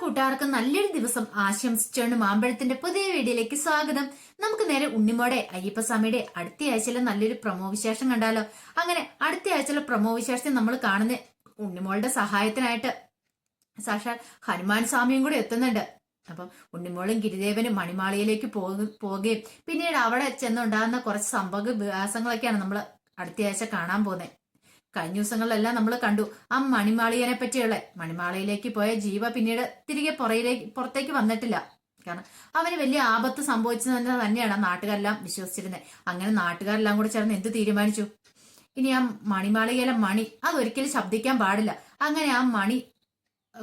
കൂട്ടുകാർക്ക് നല്ലൊരു ദിവസം ആശംസിച്ചാണ് മാമ്പഴത്തിന്റെ പുതിയ വീഡിയോയിലേക്ക് സ്വാഗതം. നമുക്ക് നേരെ ഉണ്ണിമോടെ അയ്യപ്പസ്വാമിയുടെ അടുത്ത ആഴ്ചയിലെ നല്ലൊരു പ്രമോ വിശേഷം കണ്ടാലോ? അങ്ങനെ അടുത്ത ആഴ്ചയിലെ പ്രമോ വിശേഷത്തിൽ നമ്മൾ കാണുന്ന ഉണ്ണിമോളുടെ സഹായത്തിനായിട്ട് സാക്ഷാൽ ഹനുമാൻ സ്വാമിയും കൂടെ എത്തുന്നുണ്ട്. അപ്പം ഉണ്ണിമോളും ഗിരിദേവനും മണിമാളിയിലേക്ക് പോകുകയും പിന്നീട് അവിടെ ചെന്നുണ്ടാകുന്ന കുറച്ച് സംഭവ വികാസങ്ങളൊക്കെയാണ് നമ്മൾ അടുത്ത ആഴ്ച കാണാൻ പോകുന്നത് കഴിഞ്ഞ ദിവസങ്ങളിലെല്ലാം നമ്മൾ കണ്ടു. ആ മണിമാളികനെ പറ്റിയുള്ള മണിമാളിയിലേക്ക് പോയ ജീവ പിന്നീട് തിരികെ പുറയിലേക്ക് പുറത്തേക്ക് വന്നിട്ടില്ല. കാരണം അവന് വലിയ ആപത്ത് സംഭവിച്ചത് തന്നെയാണ് നാട്ടുകാരെല്ലാം വിശ്വസിച്ചിരുന്നത്. അങ്ങനെ നാട്ടുകാരെല്ലാം കൂടെ ചേർന്ന് എന്ത് തീരുമാനിച്ചു? ഇനി ആ മണിമാളികയിലെ മണി അതൊരിക്കലും ശബ്ദിക്കാൻ പാടില്ല. അങ്ങനെ ആ മണി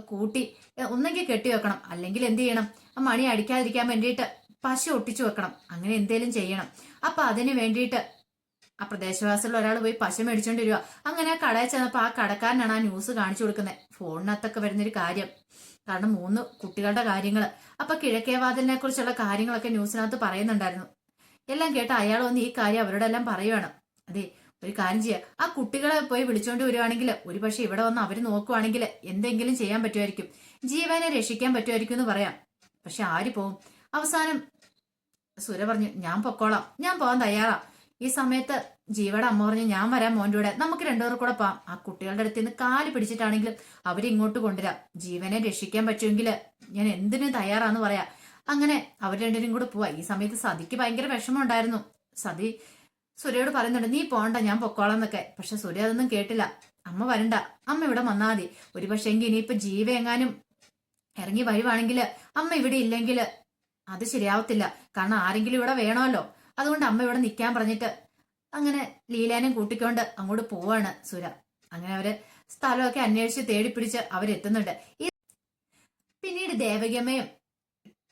കൂട്ടി ഒന്നെങ്കിൽ കെട്ടി വെക്കണം. അല്ലെങ്കിൽ എന്ത് ചെയ്യണം? ആ മണി അടിക്കാതിരിക്കാൻ വേണ്ടിയിട്ട് പശു ഒട്ടിച്ചു വെക്കണം. അങ്ങനെ എന്തേലും ചെയ്യണം. അപ്പൊ അതിന് വേണ്ടിയിട്ട് ആ പ്രദേശവാസികളിൽ ഒരാൾ പോയി പശു മേടിച്ചോണ്ട് വരിക അങ്ങനെ ആ കടയിൽ ചെന്നപ്പോ ആ കടക്കാരനാണ് ആ ന്യൂസ് കാണിച്ചു കൊടുക്കുന്നത് ഫോണിനകത്തൊക്കെ വരുന്നൊരു കാര്യം. കാരണം മൂന്ന് കുട്ടികളുടെ കാര്യങ്ങൾ അപ്പൊ കിഴക്കേ വാതിലിനെ കുറിച്ചുള്ള കാര്യങ്ങളൊക്കെ ന്യൂസിനകത്ത് പറയുന്നുണ്ടായിരുന്നു. എല്ലാം കേട്ട് അയാൾ വന്ന് ഈ കാര്യം അവരോടെല്ലാം പറയുവാണ്. അതെ ഒരു കാര്യം ചെയ്യുക ആ കുട്ടികളെ പോയി വിളിച്ചോണ്ട് വരുവാണെങ്കിൽ ഒരു പക്ഷെ ഇവിടെ വന്ന് അവർ നോക്കുവാണെങ്കിൽ എന്തെങ്കിലും ചെയ്യാൻ പറ്റുമായിരിക്കും ജീവനെ രക്ഷിക്കാൻ പറ്റുമായിരിക്കും എന്ന് പറയാം. പക്ഷെ ആര് പോവും? അവസാനം സുര പറഞ്ഞു ഞാൻ പൊക്കോളാം. ഞാൻ പോകാൻ തയ്യാറാ. ഈ സമയത്ത് ജീവയുടെ അമ്മ പറഞ്ഞു ഞാൻ വരാം മോന്റെ കൂടെ. നമുക്ക് രണ്ടുപേർ കൂടെ പോവാം. ആ കുട്ടികളുടെ അടുത്ത് നിന്ന് കാൽ പിടിച്ചിട്ടാണെങ്കിലും അവരിങ്ങോട്ട് കൊണ്ടുവരാം. ജീവനെ രക്ഷിക്കാൻ പറ്റുമെങ്കിൽ ഞാൻ എന്തിനും തയ്യാറാന്ന് പറയാം. അങ്ങനെ അവർ രണ്ടുപേരും കൂടെ പോവാ. ഈ സമയത്ത് സതിക്ക് ഭയങ്കര വിഷമമുണ്ടായിരുന്നു. സതി സുരയോട് പറയുന്നുണ്ട് നീ പോണ്ട ഞാൻ പൊക്കോളാം എന്നൊക്കെ. പക്ഷെ സുര അതൊന്നും കേട്ടില്ല. അമ്മ വരണ്ട. അമ്മ ഇവിടെ വന്നാൽ മതി. ഒരു പക്ഷേ എങ്കിൽ ഇനിയിപ്പോ ജീവ എങ്ങാനും ഇറങ്ങി വരുവാണെങ്കിൽ അമ്മ ഇവിടെ ഇല്ലെങ്കിൽ അത് ശരിയാവത്തില്ല. കാരണം ആരെങ്കിലും ഇവിടെ വേണമല്ലോ. അതുകൊണ്ട് അമ്മ ഇവിടെ നിൽക്കാൻ പറഞ്ഞിട്ട് അങ്ങനെ ലീലാനും കൂട്ടിക്കൊണ്ട് അങ്ങോട്ട് പോവാണ് സുര. അങ്ങനെ അവർ സ്ഥലമൊക്കെ അന്വേഷിച്ച് തേടിപ്പിടിച്ച് അവരെത്തുന്നുണ്ട്. ഈ പിന്നീട് ദേവകിയമ്മയും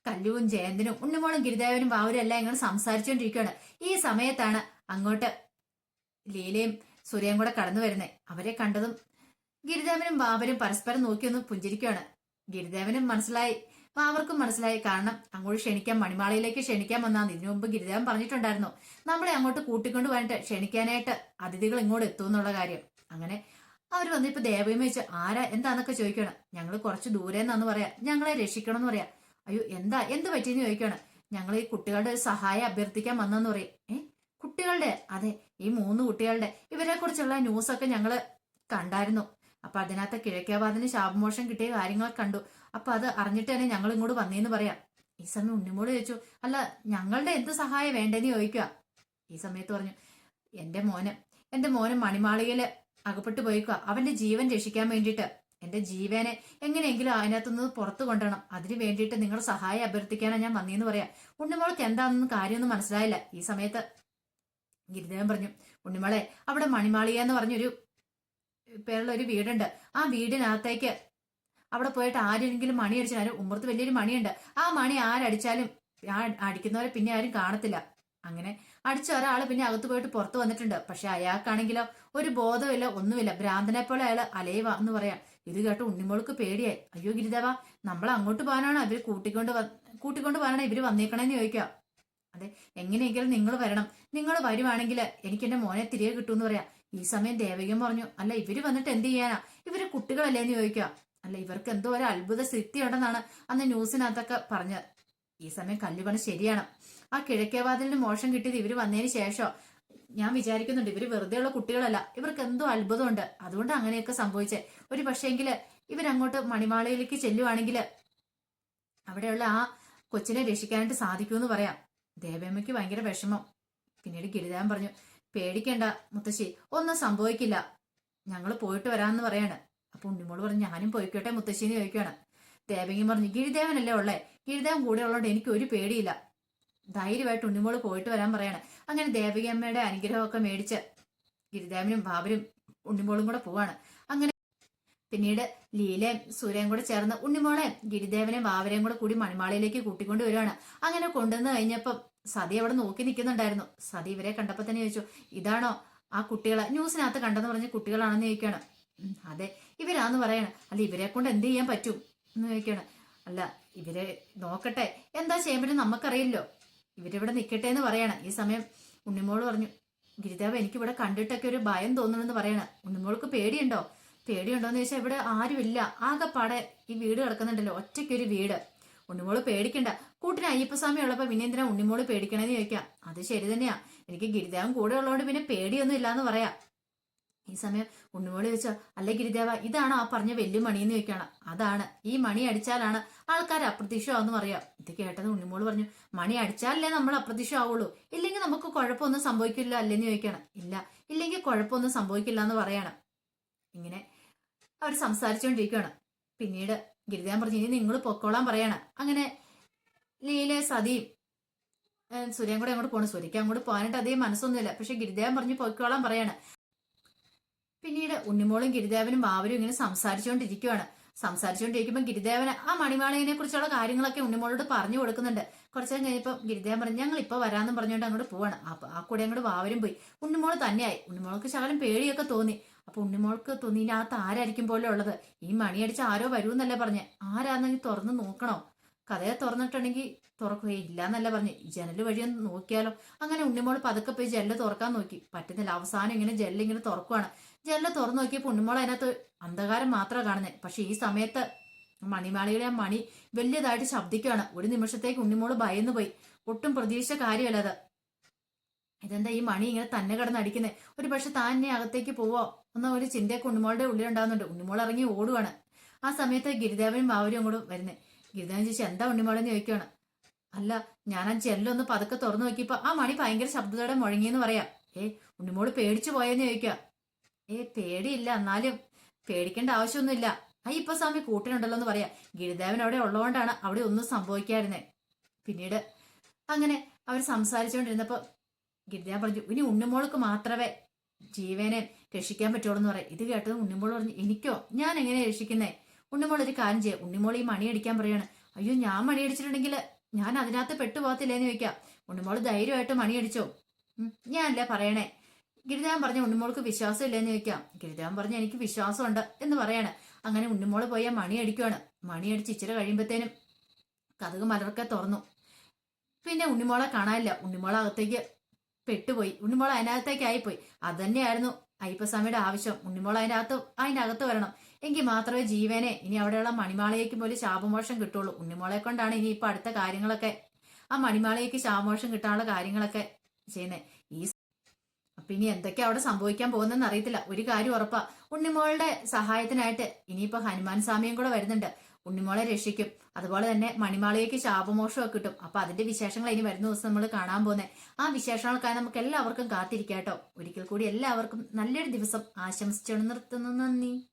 കല്ലുവും ജയന്തനും ഉണ്ണിമോളും ഗിരിദേവനും ബാവരും എല്ലാം ഇങ്ങനെ സംസാരിച്ചുകൊണ്ടിരിക്കുകയാണ് ഈ സമയത്താണ് അങ്ങോട്ട് ലീലയും സൂര്യയും കൂടെ കടന്നു വരുന്നത് അവരെ കണ്ടതും ഗിരിദേവനും ബാബരും പരസ്പരം നോക്കിയൊന്ന് പുഞ്ചിരിക്കുകയാണ്. ഗിരിദേവനും മനസ്സിലായി ബാവർക്കും മനസ്സിലായി. കാരണം അങ്ങോട്ട് ക്ഷണിക്കാൻ മണിമാളയിലേക്ക് ക്ഷണിക്കാൻ വന്നാന്ന്. ഇതിനു മുമ്പ് ഗിരിദേവൻ പറഞ്ഞിട്ടുണ്ടായിരുന്നു. നമ്മളെ അങ്ങോട്ട് കൂട്ടിക്കൊണ്ട് വന്നിട്ട് ക്ഷണിക്കാനായിട്ട് അതിഥികൾ ഇങ്ങോട്ട് എത്തും എന്നുള്ള കാര്യം. അങ്ങനെ അവർ വന്ന് ഇപ്പൊ ദേവയും വെച്ച് ആരാ? എന്താന്നൊക്കെ ചോദിക്കണം ഞങ്ങൾ കുറച്ച് ദൂരെ നിന്നാന്ന് പറയാ. ഞങ്ങളെ രക്ഷിക്കണം എന്ന് പറയാ. അയ്യോ എന്താ? എന്ത് പറ്റിയെന്ന് ചോദിക്കണം ഞങ്ങൾ ഈ കുട്ടികളുടെ സഹായം അഭ്യർത്ഥിക്കാൻ വന്നെന്ന് പറയും. ഏ? കുട്ടികളുടെ? അതെ ഈ മൂന്ന് കുട്ടികളുടെ. ഇവരെ കുറിച്ചുള്ള ന്യൂസൊക്കെ ഞങ്ങൾ കണ്ടായിരുന്നു. അപ്പൊ അതിനകത്ത് കിഴക്കാബാദിന് ശാപമോഷം കിട്ടിയ കാര്യങ്ങളൊക്കെ കണ്ടു. അപ്പൊ അത് അറിഞ്ഞിട്ട് തന്നെ ഞങ്ങൾ ഇങ്ങോട്ട് വന്നേന്ന് പറയാം. ഈ സമയം ഉണ്ണിമോൾ ചോദിച്ചു അല്ല ഞങ്ങളുടെ എന്ത് സഹായം വേണ്ടെന്ന് ചോദിക്കുക ഈ സമയത്ത് പറഞ്ഞു എന്റെ മോനെ എന്റെ മോന് മണിമാളികയിൽ അകപ്പെട്ടു പോയിക്കുക അവന്റെ ജീവൻ രക്ഷിക്കാൻ വേണ്ടിയിട്ട്. എന്റെ ജീവനെ എങ്ങനെയെങ്കിലും അതിനകത്തുനിന്ന് പുറത്തു കൊണ്ടുവരണം. അതിന് വേണ്ടിയിട്ട് നിങ്ങളുടെ സഹായം അഭ്യർത്ഥിക്കാനാണ് ഞാൻ വന്നേന്ന് പറയാം. ഉണ്ണിമോൾക്ക് എന്താണെന്ന് കാര്യമൊന്നും മനസ്സിലായില്ല. ഈ സമയത്ത് ഗിരിദേവൻ പറഞ്ഞു ഉണ്ണിമോളെ അവിടെ മണിമാളിക എന്ന് പറഞ്ഞൊരു പേരുള്ള ഒരു വീടുണ്ട്. ആ വീടിനകത്തേക്ക് അവിടെ പോയിട്ട് ആരെങ്കിലും മണി അടിച്ചാലും ഉമ്മർത്ത് വലിയൊരു മണിയുണ്ട്. ആ മണി ആരടിച്ചാലും അടിക്കുന്നവരെ പിന്നെ ആരും കാണത്തില്ല. അങ്ങനെ അടിച്ച ഒരാൾ പിന്നെ അകത്ത് പോയിട്ട് പുറത്ത് വന്നിട്ടുണ്ട്. പക്ഷെ അയാൾക്കാണെങ്കിലോ ഒരു ബോധമില്ല ഒന്നുമില്ല. ഭ്രാന്തനെ പോലെ അയാൾ അലയവ എന്ന് പറയാം. ഇത് കേട്ട് ഉണ്ണിമോൾക്ക് പേടിയായി. അയ്യോ ഗിരിദേവ നമ്മൾ അങ്ങോട്ട് പോകാനാണ് ഇവർ കൂട്ടിക്കൊണ്ട് കൂട്ടിക്കൊണ്ട് പോകാനാണ് ഇവർ വന്നേക്കണേന്ന് ചോദിക്കുക? അതെ എങ്ങനെയെങ്കിലും നിങ്ങൾ വരണം. നിങ്ങൾ വരുവാണെങ്കിൽ എനിക്ക് എന്റെ മോനെ തിരികെ കിട്ടുമെന്ന് പറയാം. ഈ സമയം ദേവകം പറഞ്ഞു അല്ല ഇവർ വന്നിട്ട് എന്ത് ചെയ്യാനാ? ഇവർ കുട്ടികളല്ലേ എന്ന് ചോദിക്കുക. അല്ല ഇവർക്ക് എന്തോ ഒരു അത്ഭുത സ്ഥിതി ഉണ്ടെന്നാണ് അന്ന് ന്യൂസിനകത്തൊക്കെ പറഞ്ഞത്. ഈ സമയം കല്ലുപണി ശരിയാണ്. ആ കിഴക്കേവാതിലിന് മോശം കിട്ടിയത് ഇവർ വന്നതിന് ശേഷം? ഞാൻ വിചാരിക്കുന്നുണ്ട് ഇവർ വെറുതെയുള്ള കുട്ടികളല്ല. ഇവർക്ക് എന്തോ അത്ഭുതമുണ്ട്. അതുകൊണ്ട് അങ്ങനെയൊക്കെ സംഭവിച്ചേ. ഒരു പക്ഷേങ്കിൽ ഇവരങ്ങോട്ട് മണിമാളയിലേക്ക് ചെല്ലുവാണെങ്കിൽ അവിടെയുള്ള ആ കൊച്ചിനെ രക്ഷിക്കാനായിട്ട് സാധിക്കുമെന്ന് പറയാം. ദേവമ്മയ്ക്ക് ഭയങ്കര വിഷമം. പിന്നീട് ഗിരിദാൻ പറഞ്ഞു പേടിക്കണ്ട മുത്തശ്ശി. ഒന്നും സംഭവിക്കില്ല. ഞങ്ങൾ പോയിട്ട് വരാമെന്ന് പറയാണ്. അപ്പൊ ഉണ്ണിമോൾ പറഞ്ഞു ഞാനും പോയിക്കോട്ടെ മുത്തശ്ശിന്ന് ചോദിക്കുകയാണ് ദേവങ്ങി പറഞ്ഞു ഗിരിദേവനല്ലേ ഉള്ളേ? ഗിരിദേവൻ കൂടെ ഉള്ളതുകൊണ്ട് എനിക്ക് ഒരു പേടിയില്ല. ധൈര്യമായിട്ട് ഉണ്ണിമോൾ പോയിട്ട് വരാൻ പറയാണ്. അങ്ങനെ ദേവകി അമ്മയുടെ അനുഗ്രഹമൊക്കെ മേടിച്ച് ഗിരിദേവനും ബാബരും ഉണ്ണിമോളും കൂടെ പോവാണ്. അങ്ങനെ പിന്നീട് ലീലയും സൂര്യയും കൂടെ ചേർന്ന് ഉണ്ണിമോളെയും ഗിരിദേവനെയും ബാബരെയും കൂടെ കൂടി മണിമാളയിലേക്ക് കൂട്ടിക്കൊണ്ട് വരുവാണ്. അങ്ങനെ കൊണ്ടുവന്ന് കഴിഞ്ഞപ്പം സതി അവിടെ നോക്കി നിൽക്കുന്നുണ്ടായിരുന്നു. സതി ഇവരെ കണ്ടപ്പോൾ തന്നെ ചോദിച്ചു ഇതാണോ ആ കുട്ടികളെ ന്യൂസിനകത്ത് കണ്ടെന്ന് പറഞ്ഞ കുട്ടികളാണെന്ന് ചോദിക്കുകയാണ്. അതെ ഇവരാന്ന് പറയണം. അല്ല ഇവരെ കൊണ്ട് എന്ത് ചെയ്യാൻ പറ്റും? എന്ന് ചോദിക്കുകയാണ്. അല്ല ഇവരെ നോക്കട്ടെ എന്താ ചെയ്യാൻ പറ്റും നമുക്കറിയില്ലോ. ഇവരിവിടെ നിൽക്കട്ടെ എന്ന് പറയണം. ഈ സമയം ഉണ്ണിമോൾ പറഞ്ഞു ഗിരിദേവ എനിക്ക് ഇവിടെ കണ്ടിട്ടൊക്കെ ഒരു ഭയം തോന്നണമെന്ന് പറയണം. ഉണ്ണിമോൾക്ക് പേടിയുണ്ടോ? പേടിയുണ്ടോ എന്ന് ചോദിച്ചാൽ ഇവിടെ ആരുമില്ല. ആകെപ്പാടെ ഈ വീട് കിടക്കുന്നുണ്ടല്ലോ ഒറ്റയ്ക്കൊരു വീട്. ഉണ്ണിമോൾ പേടിക്കണ്ട. കൂട്ടിന് അയ്യപ്പസ്വാമി ഉള്ളപ്പോ പിന്നെ എന്തിനാ ഉണ്ണിമോൾ പേടിക്കണമെന്ന് ചോദിക്കാം. അത് ശരി തന്നെയാ. എനിക്ക് ഗിരിദേവൻ കൂടെ ഉള്ളതുകൊണ്ട് പിന്നെ പേടിയൊന്നും ഇല്ലാന്ന് പറയാം. ഈ സമയം ഉണ്ണിമോൾ ചോദിച്ചോ അല്ലെ ഗിരിദേവ ഇതാണോ ആ പറഞ്ഞ വലിയ മണിയെന്ന് ചോദിക്കണം. അതാണ്. ഈ മണി അടിച്ചാലാണ് ആൾക്കാർ അപ്രത്യക്ഷമാവെന്ന് പറയാം. ഇത് കേട്ടത് ഉണ്ണിമോൾ പറഞ്ഞു മണി അടിച്ചാലല്ലേ നമ്മൾ അപ്രത്യക്ഷമാവുള്ളൂ ഇല്ലെങ്കിൽ നമുക്ക് കുഴപ്പമൊന്നും സംഭവിക്കില്ല അല്ലെന്ന് ചോദിക്കണം. ഇല്ല. ഇല്ലെങ്കിൽ കുഴപ്പമൊന്നും സംഭവിക്കില്ല എന്ന് പറയണം. ഇങ്ങനെ അവർ സംസാരിച്ചുകൊണ്ടിരിക്കുകയാണ് പിന്നീട് ഗിരിദേവൻ പറഞ്ഞു ഇനി നിങ്ങൾ പൊക്കോളാൻ പറയണം. അങ്ങനെ ലീല സതിയും സൂര്യൻ കൂടെ അങ്ങോട്ട് പോണു. സൂര്യക്ക് അങ്ങോട്ട് പോകാനായിട്ട് അധികം മനസ്സൊന്നുമില്ല. പക്ഷെ ഗിരിദേവൻ പറഞ്ഞു പൊയ്ക്കോളാൻ പറയാണ്. പിന്നീട് ഉണ്ണിമോളും ഗിരിദേവനും ബാവരും ഇങ്ങനെ സംസാരിച്ചുകൊണ്ടിരിക്കുവാണ് സംസാരിച്ചുകൊണ്ടിരിക്കുമ്പോൾ ഗിരിദേവന് ആ മണിമാളികനെ കുറിച്ചുള്ള കാര്യങ്ങളൊക്കെ ഉണ്ണിമോളോട് പറഞ്ഞു കൊടുക്കുന്നുണ്ട്. കുറച്ചു കഴിഞ്ഞപ്പോൾ ഗിരിദേവൻ പറഞ്ഞു ഞങ്ങൾ ഇപ്പൊ വരാമെന്നും പറഞ്ഞുകൊണ്ട് അങ്ങോട്ട് പോവാണ്. അപ്പൊ ആ കൂടെ അങ്ങോട്ട് വാവരും പോയി. ഉണ്ണിമോൾ തന്നെയായി. ഉണ്ണിമോൾക്ക് ശകലം പേടിയൊക്കെ തോന്നി. അപ്പൊ ഉണ്ണിമോൾക്ക് തോന്നി ഇതിനകത്ത് ആരായിരിക്കും പോലെ ഉള്ളത്? ഈ മണിയടിച്ച് ആരോ വരുമെന്നല്ലേ പറഞ്ഞ്. ആരാന്നെങ്കിൽ തുറന്ന് നോക്കണോ? കഥയെ തുറന്നിട്ടുണ്ടെങ്കിൽ തുറക്കുകയില്ല എന്നല്ല പറഞ്ഞ്. ജനൽ വഴി നോക്കിയാലോ? അങ്ങനെ ഉണ്ണിമോൾ പതുക്കെ പോയി ജെല്ല് തുറക്കാൻ നോക്കി. പറ്റുന്നില്ല. അവസാനം ഇങ്ങനെ ജെല്ല് ഇങ്ങനെ തുറക്കുവാണ്. ജെല്ല് തുറന്നു നോക്കിയപ്പോൾ ഉണ്ണിമോൾ അതിനകത്ത് അന്ധകാരം മാത്രമാണ് കാണുന്നത് പക്ഷെ ഈ സമയത്ത് മണിമാളിയുടെ ആ മണി വലിയതായിട്ട് ശബ്ദിക്കുകയാണ്. ഒരു നിമിഷത്തേക്ക് ഉണ്ണിമോൾ ഭയന്നു പോയി. ഒട്ടും പ്രതീക്ഷിച്ച കാര്യമല്ല അത്. ഇതെന്താ ഈ മണി ഇങ്ങനെ തന്നെ കടന്നടിക്കുന്നത് ഒരു പക്ഷെ താൻ അകത്തേക്ക് പോവോ എന്ന ഒരു ചിന്തയൊക്കെ ഉണ്ണിമോളുടെ ഉള്ളിലുണ്ടാകുന്നുണ്ട് ഉണ്ണിമോൾ ഇറങ്ങി ഓടുവാണ്. ആ സമയത്ത് ഗിരിദേവനും ബാവരും അങ്ങോട്ട് വരുന്നത് ഗിരിദേവൻ ചേച്ചി എന്താ ഉണ്ണിമോളെന്ന് ചോദിക്കുകയാണ് അല്ല ഞാൻ ആ ജെല്ലൊന്ന് പതുക്കെ തുറന്നു നോക്കിയപ്പോ ആ മണി ഭയങ്കര ശബ്ദത്തോടെ മുഴങ്ങിയെന്ന് പറയാം. ഏ ഉണ്ണിമോൾ പേടിച്ചു പോയെന്ന് ചോദിക്കുക ഏ പേടിയില്ല. എന്നാലും പേടിക്കേണ്ട ആവശ്യമൊന്നുമില്ല. അയ്യപ്പ സ്വാമി കൂട്ടിനുണ്ടല്ലോ എന്ന് പറയാം. ഗിരിദേവൻ അവിടെ ഉള്ളതുകൊണ്ടാണ് അവിടെ ഒന്നും സംഭവിക്കാതിരുന്നേ. പിന്നീട് അങ്ങനെ അവർ സംസാരിച്ചുകൊണ്ടിരുന്നപ്പോ ഗിരിദേവൻ പറഞ്ഞു ഇനി ഉണ്ണിമോൾക്ക് മാത്രമേ ജീവനെ രക്ഷിക്കാൻ പറ്റുള്ളൂ എന്ന് പറയാം. ഇത് കേട്ടത് ഉണ്ണിമോൾ പറഞ്ഞു എനിക്കോ? ഞാൻ എങ്ങനെ രക്ഷിക്കുന്നേ? ഉണ്ണിമോൾ ഒരു കാര്യം ചെയ്യാം. ഉണ്ണിമോൾ ഈ മണി അടിക്കാൻ പറയാണ് അയ്യോ ഞാൻ മണി അടിച്ചിട്ടുണ്ടെങ്കിൽ ഞാൻ അതിനകത്ത് പെട്ടുപോകത്തില്ലേന്ന് ചോദിക്കാം. ഉണ്ണിമോൾ ധൈര്യമായിട്ട് മണി അടിച്ചോ? ഞാനല്ലേ പറയണേ. ഗിരിദേവൻ പറഞ്ഞ ഉണ്ണിമോൾക്ക് വിശ്വാസം ഇല്ലെന്ന് ചോദിക്കാം. ഗിരിദേവൻ പറഞ്ഞ എനിക്ക് വിശ്വാസമുണ്ട് എന്ന് പറയാണ്. അങ്ങനെ ഉണ്ണിമോൾ പോയ മണി അടിക്കുവാണ് മണി അടിച്ച് ഇച്ചിരി കഴിയുമ്പത്തേനും കഥക് മലർക്കെ തുറന്നു. പിന്നെ ഉണ്ണിമോളെ കാണാനില്ല. ഉണ്ണിമോളെ അകത്തേക്ക് പെട്ടുപോയി. ഉണ്ണിമോൾ അതിനകത്തേക്ക് ആയിപ്പോയി. അത് തന്നെയായിരുന്നു അയ്യപ്പസ്വാമിയുടെ ആവശ്യം. ഉണ്ണിമോൾ അതിനകത്ത് അകത്ത് വരണം. എങ്കിൽ മാത്രമേ ജീവനെ ഇനി അവിടെയുള്ള മണിമാളയ്ക്ക് പോലും ശാപമോഷം കിട്ടുള്ളൂ. ഉണ്ണിമോളെ കൊണ്ടാണ് ഇനി ഇപ്പൊ അടുത്ത കാര്യങ്ങളൊക്കെ ആ മണിമാളയ്ക്ക് ശാപമോഷം കിട്ടാനുള്ള കാര്യങ്ങളൊക്കെ ചെയ്യുന്നത്. അപ്പൊ ഇനി എന്തൊക്കെയാ അവിടെ സംഭവിക്കാൻ പോകുന്നതെന്ന് അറിയത്തില്ല. ഒരു കാര്യം ഉറപ്പാ. ഉണ്ണിമോളുടെ സഹായത്തിനായിട്ട് ഇനിയിപ്പോ ഹനുമാൻ സ്വാമിയും കൂടെ വരുന്നുണ്ട്. ഉണ്ണിമോളെ രക്ഷിക്കും. അതുപോലെ തന്നെ മണിമാളികയ്ക്ക് ശാപമോഷമൊക്കെ കിട്ടും. അപ്പൊ അതിന്റെ വിശേഷങ്ങൾ ഇനി വരുന്ന ദിവസം നമ്മൾ കാണാൻ പോകുന്നത് ആ വിശേഷങ്ങൾക്കായി നമുക്ക് എല്ലാവർക്കും കാത്തിരിക്കാട്ടോ ഒരിക്കൽ കൂടി എല്ലാവർക്കും നല്ലൊരു ദിവസം ആശംസിച്ചു നിർത്തുന്നു. നന്ദി.